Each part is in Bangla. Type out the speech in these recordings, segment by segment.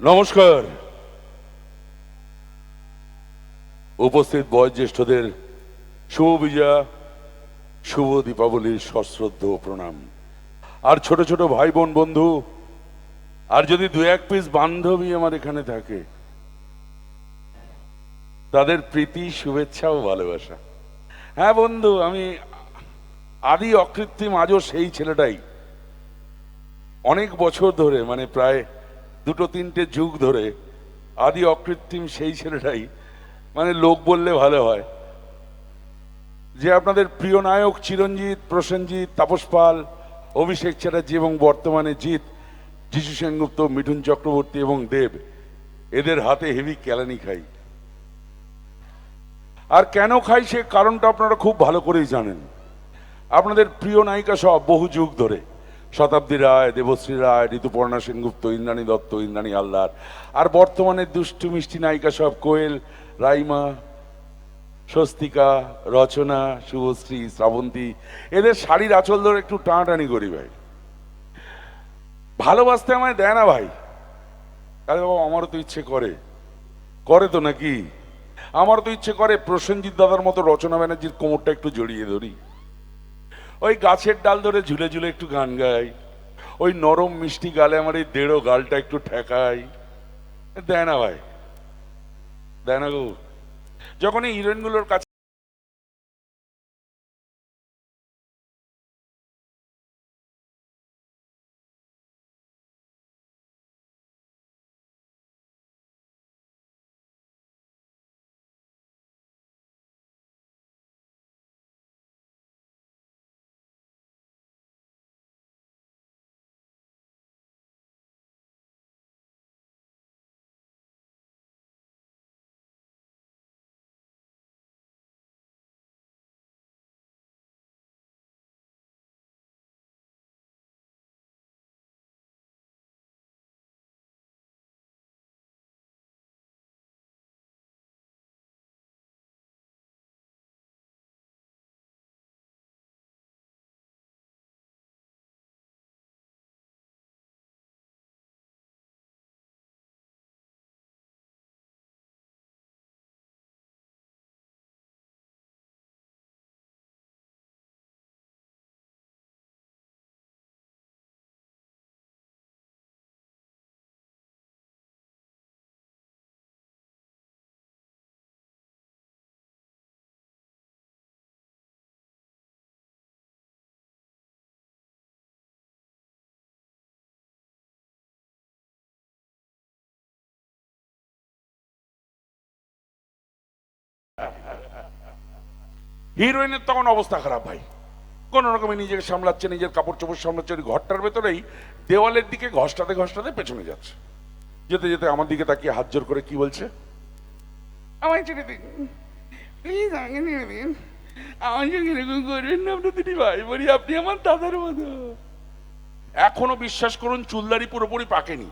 নমস্কার। উপস্থিত বয়োজ্যেষ্ঠদের শুভ বিজয়া, শুভ দীপাবলির সশ্রদ্ধ প্রণাম। আর ছোট ছোট ভাই বোন বন্ধু, আর যদি দু এক পিস বান্ধবী আমার এখানে থাকে, তাদের প্রীতি, শুভেচ্ছা ও ভালোবাসা। হ্যাঁ বন্ধু, আমি আদি অকৃত্রিম, আজও সেই ছেলেটাই। অনেক বছর ধরে মানে প্রায় দুটো তিনটে যুগ ধরে আদি অকৃত্রিম সেই ছেলেটাই মানে লোক বললে ভালো হয়। যে আপনাদের প্রিয় নায়ক চিরঞ্জিত, প্রসেনজিৎ, তাপস পাল, অভিষেক চ্যাটার্জি এবং বর্তমানে জিৎ, যিশু সেনগুপ্ত, মিঠুন চক্রবর্তী এবং দেব, এদের হাতে হেভি ক্যালানি খাই। আর কেন খাই সে কারণটা আপনারা খুব ভালো করেই জানেন। আপনাদের প্রিয় নায়িকা সব বহু যুগ ধরে। শতাব্দী রায়, দেবশ্রী রায়, ঋতুপর্ণা সেনগুপ্ত, ইন্দ্রাণী দত্ত, ইন্দ্রাণী হালদার। আর বর্তমানে দুষ্টু, মিষ্টি নায়িকা সব কোয়েল, রাইমা, স্বস্তিকা, রচনা, শুভশ্রী, শ্রাবন্তী। এদের শাড়ির আঁচল ধরে একটু টানাটানি করি ভাই। ভালোবাসতে আমায় দেয় না ভাই। আরে বাবা, আমারও তো ইচ্ছে করে। করে তো নাকি? আমারও তো ইচ্ছে করে প্রসেনজিৎ দাদার মতো রচনা ব্যানার্জির কোমরটা একটু জড়িয়ে ধরি। ওই গাছের ডাল ধরে ঝুলে ঝুলে একটু গান গাই। ওই নরম মিষ্টি গালে আমার এই দেড়ো গালটা একটু ঠেকাই। দেয় না ভাই, দেয় না গো। যখন এই হিরোইনগুলোর কাছে হিরোইনের তখন অবস্থা খারাপ ভাই। কোন রকমে নিজেকে সামলাচ্ছে নিজের কাপড় চোপড় সামলাচ্ছে ওই ঘরটার ভেতরেই দেওয়ালের দিকে ঘষটাতে ঘষটাতে পেছনে যাচ্ছে। যেতে যেতে আমার দিকে তাকিয়ে হাত জোর করে কি বলছে? আমায় ছেড়ে দিন প্লিজ আমাকে ছেড়ে দিন আমার সঙ্গে এরকম করবেন না আপনার ভাই বলি আপনি আমার দাদার মতো। এখনও বিশ্বাস করুন চুলদারি পুরোপুরি পাকেনি।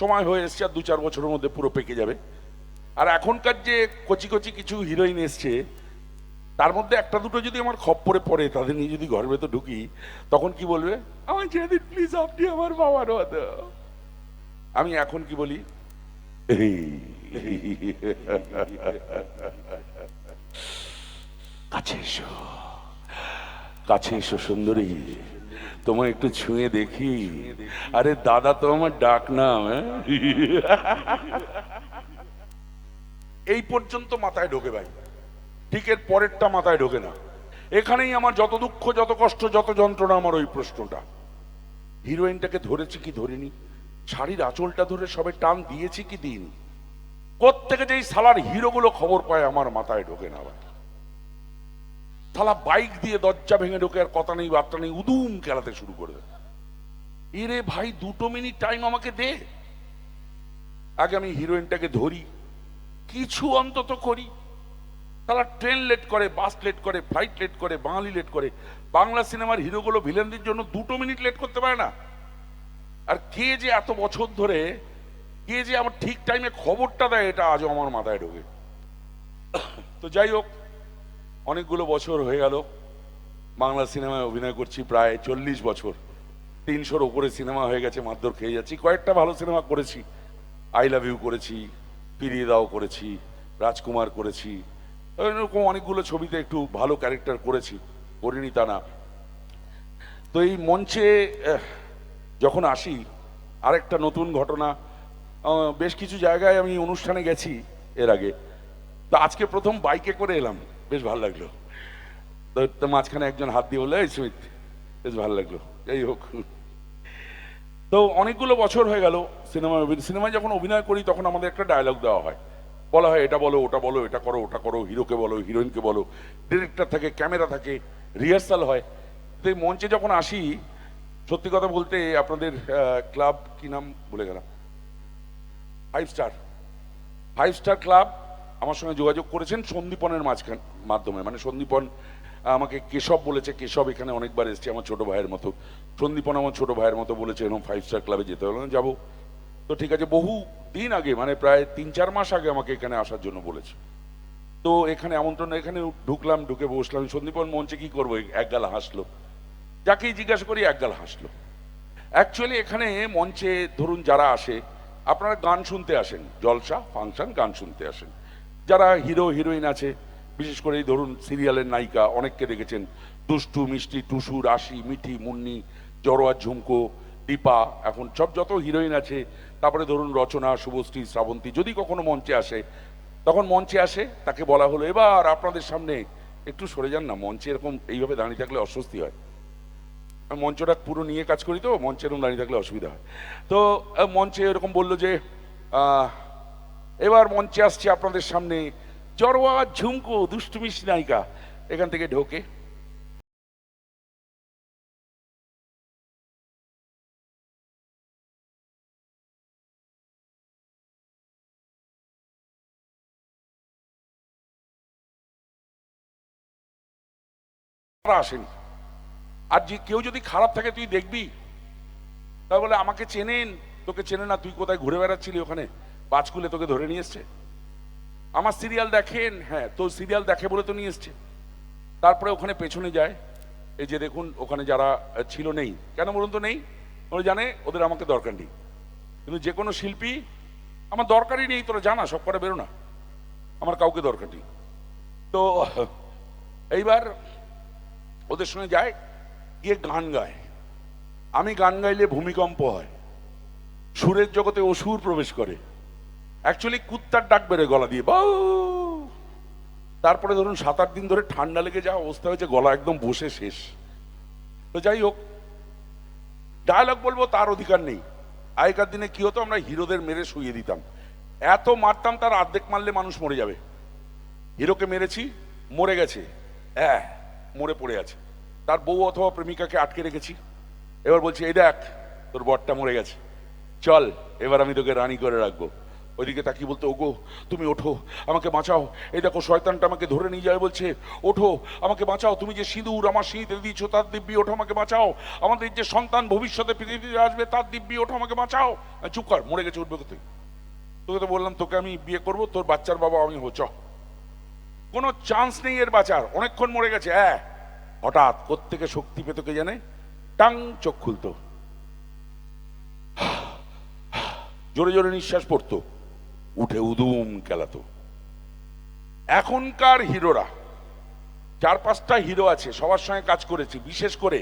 সময় হয়ে এসছে আর দু চার বছরের মধ্যে পুরো পেকে যাবে। আর এখনকার যে কচি কচি কিছু হিরোইন এসছে তার মধ্যে একটা দুটো যদি আমার খপ্পরে পড়ে তাদের নিয়ে যদি ঘরের ভেতর ঢুকি, তখন কি বলবে? আমার ছেড়ে দিন প্লিজ আপনি আমার বাবার মতো আমি এখন কি বলি? কাছে এসো কাছে এসো সুন্দরী, তোমায় একটু ছুঁয়ে দেখি। আরে দাদা তো আমার ডাক নাম হ্যাঁ? এই পর্যন্ত মাথায় ঢোকে ভাই। ঠিক এর পরেরটা মাথায় ঢোকে না। এখানেই আমার যত দুঃখ, যত কষ্ট, যত যন্ত্রণা আমার ওই প্রশ্নটা। হিরোইনটাকে ধরেছি কি ধরিনি? শাড়ির আঁচলটা ধরে সবে টান দিয়েছি কি দিইনি? কোত্থেকে যে সালার হিরোগুলো খবর পায় আমার মাথায় ঢোকে না ভাই থালা বাইক দিয়ে দরজা ভেঙে ঢোকে আর কথা নেই, বার্তা নেই, উদুম খেলাতে শুরু করে দেয়। এরে ভাই, দুটো মিনিট টাইম আমাকে দে। আগে আমি হিরোইনটাকে ধরি, কিছু অন্তত করি। তারা ট্রেন লেট করে বাস লেট করে ফ্লাইট লেট করে, বাঙালি লেট করে। বাংলা সিনেমার হিরোগুলো ভিলেনদের জন্য দুটো মিনিট লেট করতে পারে না। আর কে যে এত বছর ধরে, কে যে আমার ঠিক টাইমে খবরটা দেয়, এটা আজও আমার মাথায় ঢোকে। তো যাই হোক, অনেকগুলো বছর হয়ে গেল। বাংলা সিনেমায় অভিনয় করছি প্রায় চল্লিশ বছর। তিনশোর ওপরে সিনেমা হয়ে গেছে, মারধর খেয়ে যাচ্ছি। কয়েকটা ভালো সিনেমা করেছি। আই লাভ ইউ করেছি, ফিরিয়ে দাও করেছি, রাজকুমার করেছি। এরকম অনেকগুলো ছবিতে একটু ভালো ক্যারেক্টার করেছি করিনি তা না তো এই মঞ্চে যখন আসি, আরেকটা নতুন ঘটনা বেশ কিছু জায়গায় আমি অনুষ্ঠানে গেছি এর আগে। তো আজকে প্রথম বাইকে করে এলাম, বেশ ভালো লাগল। তো মাঝখানে একজন হাত দিয়ে বলল, এই সুমিত, বেশ ভালো লাগল যাই হোক। তো অনেকগুলো বছর হয়ে গেল সিনেমা, সিনেমায় যখন অভিনয় করি, তখন আমাদের একটা ডায়লগ দেওয়া হয়। বলা হয়, এটা বলো, ওটা বলো, এটা করো, ওটা করো, হিরোকে বলো, হিরোইনকে বলো। ডিরেক্টর থাকে ক্যামেরা থাকে রিহার্সাল হয়। তো মঞ্চে যখন আসি, সত্যি কথা বলতে আপনাদের ক্লাব কি নাম বলে গেলাম। Five star five star club আমার সঙ্গে যোগাযোগ করেছেন সন্দীপনের মাঝখান, মাধ্যমে। মানে সন্দীপন আমাকে কেশব বলেছে, কেশব এখানে অনেকবার এসছে, আমার ছোট ভাইয়ের মতো। সন্দীপন আমার ছোট ভাইয়ের মতো বলেছে এরকম ফাইভ স্টার ক্লাবে যেতে হলো যাব। তো ঠিক আছে, বহু দিন আগে মানে প্রায় তিন চার মাস আগে আমাকে এখানে আসার জন্য বলেছে। তো এখানে আমন্ত্রণ, এখানে ঢুকলাম, ঢুকে বসলাম, সন্দীপন মঞ্চে কি করব? এক গাল হাসলো। যাকেই জিজ্ঞাসা করি, এক গাল হাসলো। অ্যাকচুয়ালি এখানে মঞ্চে ধরুন যারা আসে, আপনারা গান শুনতে আসেন। জলসা, ফাংশন, গান শুনতে আসেন। যারা হিরো, হিরোইন আছে, বিশেষ করে ধরুন সিরিয়ালের নায়িকা, অনেককে দেখেছেন। দুষ্টু, মিষ্টি, টুসু, রাশি, মিঠি, মুন্নি, জড়োয়া, ঝুমকো, দীপা, এখন সব যত হিরোইন আছে তারপরে ধরুন রচনা, শুভশ্রী, শ্রাবন্তী, যদি কখনো মঞ্চে আসে, তখন মঞ্চে আসে, তাকে বলা হলো, এবার আপনাদের সামনে একটু সরে যান না, মঞ্চে এরকম এইভাবে দাঁড়িয়ে থাকলে অস্বস্তি হয়। মঞ্চটা পুরো নিয়ে কাজ করি তো, মঞ্চে এরকম দাঁড়িয়ে থাকলে অসুবিধা হয়। তো মঞ্চে এরকম বলল যে এবার মঞ্চে আসছে আপনাদের সামনে জড়োয়া ঝুমকো দুষ্টুমিস নায়িকা এখান থেকে ঢোকে। আসেনি। আর যে কেউ যদি খারাপ থাকে, তুই দেখবি। তা বলে, আমাকে চেনেন? তোকে চেনে না, তুই কোথায় ঘুরে বেড়াচ্ছিলি ওখানে? পাঁচকুলে তোকে ধরে নিয়ে এসছে। আমার সিরিয়াল দেখেন? হ্যাঁ তো সিরিয়াল দেখে বলে তো নিয়ে এসছে। তারপরে ওখানে পেছনে যায়। এই যে দেখুন, ওখানে যারা ছিল নেই। কেন বলুন তো নেই? ওরা জানে, ওদের আমাকে দরকার নেই। কিন্তু যে কোনো শিল্পী, আমার দরকারই নেই, তোরা জানা, সব করে বেরো না। আমার কাউকে দরকার নেই। তো, এইবার ওদের সঙ্গে যায় গিয়ে গান গায়। আমি গান গাইলে ভূমিকম্প হয়। সুরের জগতে অসুর প্রবেশ করে। অ্যাকচুয়ালি কুত্তার ডাক বেরোয় গলা দিয়ে, বাউ। তারপরে ধরুন সাত আট দিন ধরে ঠান্ডা লেগে যাওয়া অবস্থা হয়েছে, গলা একদম বসে শেষ। তো যাই হোক ডায়লগ বলব তার অধিকার নেই। আগেকার দিনে কি হতো, আমরা হিরোদের মেরে শুয়ে দিতাম। এত মারতাম তার অর্ধেক মারলে মানুষ মরে যাবে। হিরোকে মেরেছি, মরে গেছে। হ্যাঁ। মরে পড়ে আছে। তার বউ অথবা প্রেমিকাকে আটকে রেখেছি। এবার বলছি, এই দেখ, তোর বরটা মরে গেছে। চল, এবার আমি তোকে রানি করে রাখব। ওইদিকে তাকি বলতো, ওগো, তুমি ওঠো, আমাকে বাঁচাও। এই দেখো, শয়তানটা আমাকে ধরে নিয়ে যায়, বলছে, ওঠো, আমাকে বাঁচাও। তুমি যে সিঁদুর, আমার সিঁড়িতে দিয়েছ, তার দিব্যি, ওঠো, আমাকে বাঁচাও। আমাদের যে সন্তান ভবিষ্যতে পৃথিবীতে আসবে, তার দিব্যি, ওঠো, আমাকে বাঁচাও। চুপ কর, মরে গেছে, উঠবে কোথায়? তোকে তো বললাম, তোকে আমি বিয়ে করব, তোর বাচ্চার বাবা আমি হো কোনো চান্স নেই এর বাঁচার। অনেকক্ষণ মরে গেছে হ্যাঁ হঠাৎ কোত্থেকে শক্তি পেত কে জানে? টাং, চোখ খুলতো। জোরে জোরে নিঃশ্বাস পড়তো, উঠে উদুম কেলাতো। এখনকার হিরোরা, চার পাঁচটা হিরো আছে, সবার সঙ্গে কাজ করেছি, বিশেষ করে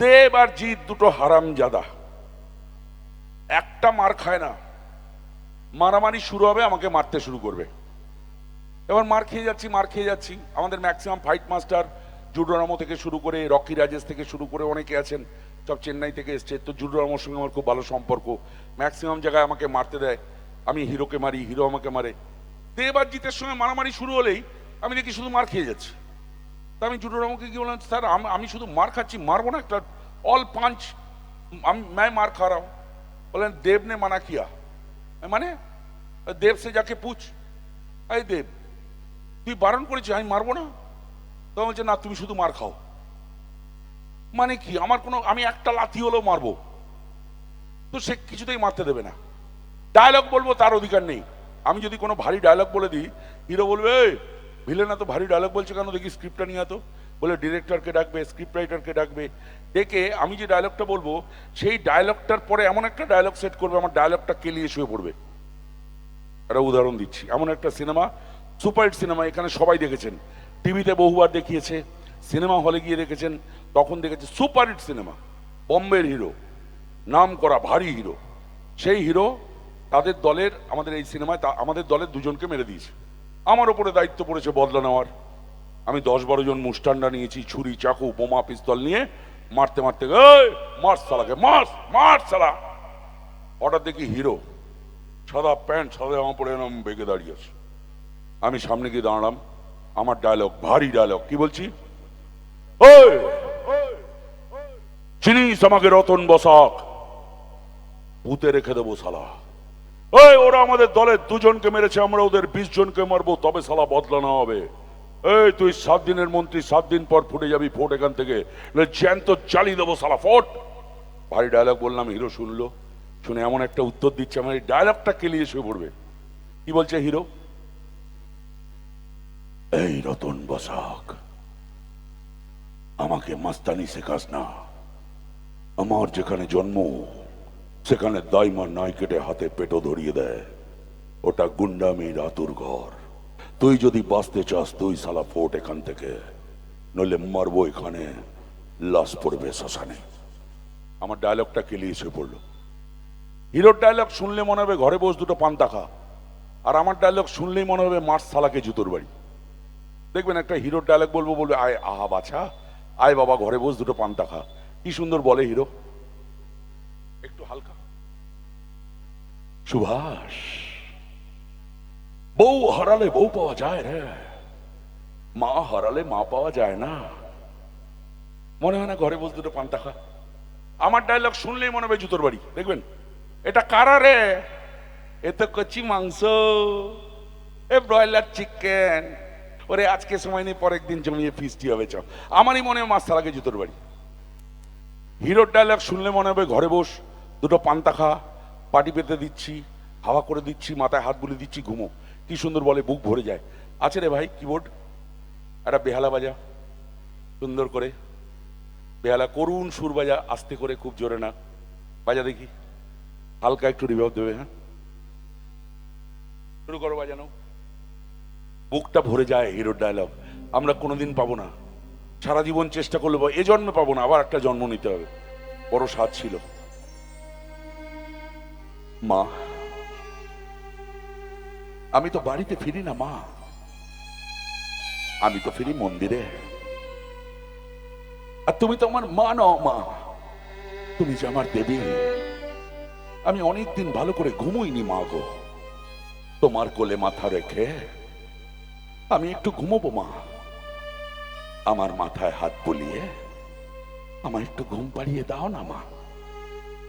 দেব আর জিৎ দুটো হারাম জাদা একটা মার খায় না, মারামারি শুরু হবে, আমাকে মারতে শুরু করবে। এবার মার খেয়ে যাচ্ছি মার খেয়ে যাচ্ছি আমাদের ম্যাক্সিমাম ফাইট মাস্টার জুডোরামো থেকে শুরু করে রকি রাজেশ থেকে শুরু করে অনেকে আছেন সব চেন্নাই থেকে এসছে তো জুডোরামোর সঙ্গে আমার খুব ভালো সম্পর্ক ম্যাক্সিমাম জায়গায় আমাকে মারতে দেয় আমি হিরোকে মারি হিরো আমাকে মারে দেব আর জিতের সঙ্গে মারামারি শুরু হলেই আমি দেখি শুধু মার খেয়ে যাচ্ছি তা আমি জুডোরামোকে কি বললাম স্যার আম- আমি শুধু মার খাচ্ছি মারবো না একটা অল পাঞ্চ আমি मैं मार खा रहा हूं बोले देव ने मना किया मैं, মানে দেব সে যাকে পুছ এই দেব তুই বারণ করেছিস আমি মারবো না? তো বলছে না তুমি শুধু মার খাও। মানে কি? আমার কোনো আমি একটা লাথি হলেও মারবো। তো সে কিছুতেই মারতে দেবে না। ডায়লগ বলব তার অধিকার নেই। আমি যদি কোনো ভারী ডায়লগ বলে দিই হিরো বলবে "এই, ভিলেন তো ভারী ডায়লগ বলছে কেন? দেখি স্ক্রিপ্টটা নিয়ে আতো বলে ডিরেক্টরকে ডাকবে স্ক্রিপ্ট রাইটারকে ডাকবে। ডেকে আমি যে ডায়লগটা বলব সেই ডায়লগটার পরে এমন একটা ডায়লগ সেট করবে আমার ডায়লগটা কেলিয়ে শুয়ে পড়বে? একটা উদাহরণ দিচ্ছি। এমন একটা সিনেমা সুপারহিট সিনেমা এখানে সবাই দেখেছেন। টিভিতে বহুবার দেখিয়েছে, সিনেমা হলে গিয়ে দেখেছেন, তখন দেখেছে সুপারহিট সিনেমা, বম্বের হিরো, নাম করা ভারী হিরো। সেই হিরো তাদের দলের, আমাদের এই সিনেমায় তা- আমাদের দলের দুজনকে মেরে দিয়েছে। আমার ওপরে দায়িত্ব পড়েছে বদলা নেওয়ার। আমি দশ বারো জন মুষ্টান্ডা নিয়েছি, ছুরি, চাকু, বোমা, পিস্তল নিয়ে মারতে মারতে মার সালাকে, মার মার সালা! হঠাৎ দেখি হিরো, সাদা প্যান্ট, সাদা জামা পরে এরম বেগে দাঁড়িয়ে আছে। আমি সামনে গিয়ে দাঁড়ালাম। আমার ডায়লগ ভারী ডায়লগ কি বলছি? চিনিস আমাকে, রতন বসাক? পুঁতে রেখে দেবো সালা ওই, ওরা আমাদের দলের দুজনকে মেরেছে, আমরা ওদের বিশ জনকে মারবো, তবে সালা বদলানো হবে। এই, তুই সাত দিনের মন্ত্রী, সাত দিন পর ফুটে যাবি ফোট এখান থেকে। জ্যান্ত চালিয়ে দেবো সালা ফোট! ভারী ডায়লগ বললাম, হিরো শুনলো। শুনে এমন একটা উত্তর দিচ্ছে, আমার এই ডায়লগটা কেলিয়ে শুয়ে পড়বে? কি বলছে হিরো? এই রতন বসাক, আমাকে মাস্তানি শেখাস না। আমার যেখানে জন্ম, সেখানে দাইমার নাই কেটে হাতে পেটো ধরিয়ে দেয়। ওটা গুন্ডামির আতুর ঘর। তুই যদি বাঁচতে চাস, তুই সালা ফোট এখান থেকে। নইলে মারবো এখানে, লাশ পড়বে শ্মশানে। আমার ডায়লগটা কেলিয়ে এসে পড়ল। হিরোর ডায়লগ শুনলে মনে হবে ঘরে বস দুটো পান্তা খা। আর আমার ডায়লগ শুনলেই মনে হবে মার্চ সালাকে জুতোর বাড়ি। দেখবেন একটা হিরোর ডায়লগ বলব বলবে আয়, আহা, বাছা। আয়, বাবা, ঘরে বস, দুটো পান্তা খা। কি সুন্দর বলে হিরো। একটু হালকা। সুভাষ, বউ হারালে বউ পাওয়া যায় রে। মা হারালে মা পাওয়া যায় না। মনে হয় না ঘরে বস, দুটো পান্তা খা। আমার ডায়লগ শুনলেই মনে হবে জুতোর বাড়ি। দেখবেন? এটা কারা রে? এ তো কচি মাংস। এ ব্রয়লার চিকেন ওরে, আজকে সময় নেই, পরের দিন জমিয়ে ফিস্টি হবে চ আমারই মনে হয় মাছ তালাকে জুতোর বাড়ি। হিরোর ডায়লগ শুনলে মনে হবে ঘরে বস, দুটো পান্তা খা, পাটি পেতে দিচ্ছি, হাওয়া করে দিচ্ছি, মাথায় হাত বুলিয়ে দিচ্ছি, ঘুমো। কি সুন্দর বলে বুক ভরে যায়। আছে রে ভাই কিবোর্ড একটা বেহালা বাজা। সুন্দর করে। বেহালা করুণ সুর বাজা, আস্তে করে, খুব জোরে না। বাজা দেখি। হালকা একটু রিভাব দেবে হ্যাঁ? শুরু করো বাজানো। বুকটা ভরে যায় হিরোর ডায়লগ আমরা কোনোদিন পাবো না। সারা জীবন চেষ্টা করলে এ জন্মে পাবো না, আবার একটা জন্ম নিতে হবে। বড় স্বাদ ছিল। মা, আমি তো বাড়িতে ফিরি না, মা। আমি তো ফিরি মন্দিরে। আর তুমি তো আমার মা নও, মা। তুমি যে আমার দেবী। আমি অনেকদিন ভালো করে ঘুমোইনি, মা গো। তোমার কোলে মাথা রেখে আমি একটু ঘুমোবো, মা। আমার মাথায় হাত বুলিয়ে আমার একটু ঘুম পাড়িয়ে দাও না, মা।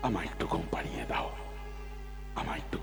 আমার একটু ঘুম পাড়িয়ে দাও। আমার একটু